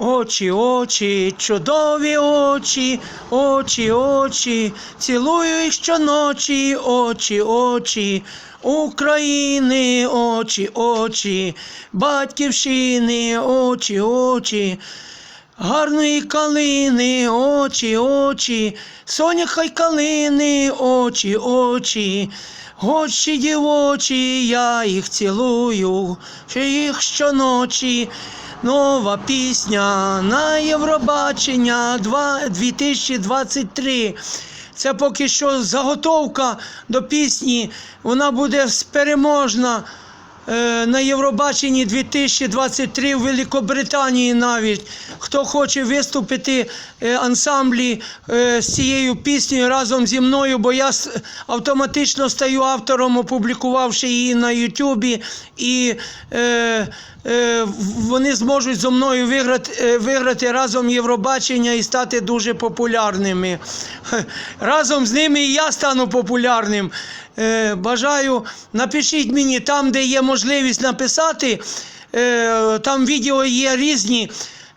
Очі, очі, чудові очі, очі, очі, цілую їх щоночі, очі, очі, України, очі, очі, батьківщини, очі, очі, гарної калини, очі, очі, соняха й калини, очі, очі. Очі дівочі, я їх цілую, їх щоночі. Нова пісня на Євробачення 2 2023. Це поки що заготовка до пісні. Вона буде переможна на Євробаченні 2023 в Великобританії навіть. Хто хоче виступити е, ансамблі е, з цією піснею разом зі мною, бо я автоматично стаю автором, опублікувавши її на Ютубі, і е, е, вони зможуть зі мною виграти, е, виграти разом Євробачення і стати дуже популярними. Разом з ними і я стану популярним. Е, Бажаю, напишіть мені там, де є можливість написати. е, Там відео є різні.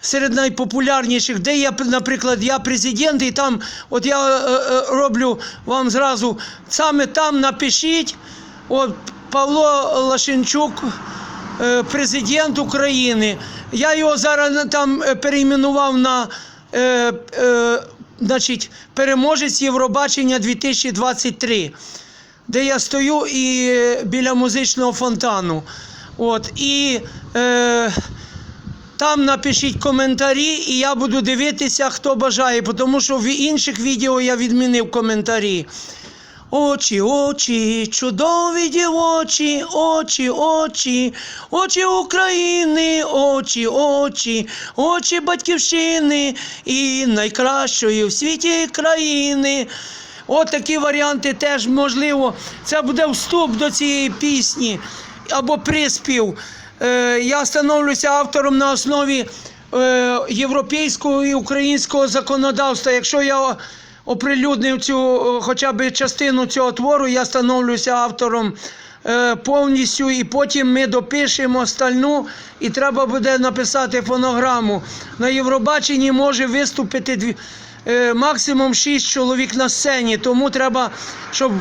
Серед найпопулярніших, де я, наприклад, я президент, і там, от я е, роблю вам зразу, саме там напишіть, от Павло Лашенчук, президент України. Я його зараз там перейменував на значить, переможець Євробачення 2023, де я стою і е, біля музичного фонтану. От, і е, там напишіть коментарі, і я буду дивитися, хто бажає, тому що в інших відео я відмінив коментарі. Очі, очі, чудові дівочі, очі, очі, очі України, очі, очі, очі батьківщини і найкращої в світі країни. От варіанти теж можливо. Це буде вступ до цієї пісні або приспів. Е, я становлюся автором на основі е, європейського і українського законодавства. Якщо я оприлюднив цю е, хоча б частину цього твору, я становлюся автором повністю, і потім ми допишемо остальну, і треба буде написати фонограму. На Євробаченні може виступити дві. Е, Максимум 6 чоловік на сцені, тому треба, щоб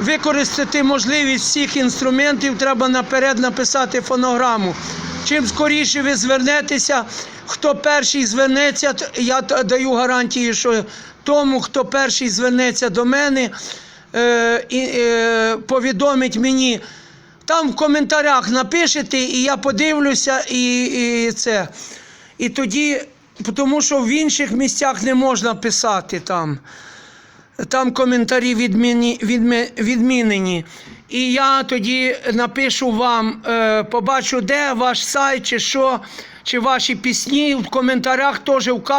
використати можливість всіх інструментів, треба наперед написати фонограму. Чим скоріше ви звернетеся, хто перший звернеться, я даю гарантію, що тому, хто перший звернеться до мене, е, і, е, повідомить мені. Там в коментарях напишете, і я подивлюся, і, і це. І тоді, тому що в інших місцях не можна писати там. Там коментарі відміні, відмі, відмінені. І я тоді напишу вам, е, побачу, де ваш сайт, чи що, чи ваші пісні. В коментарях теж вказую.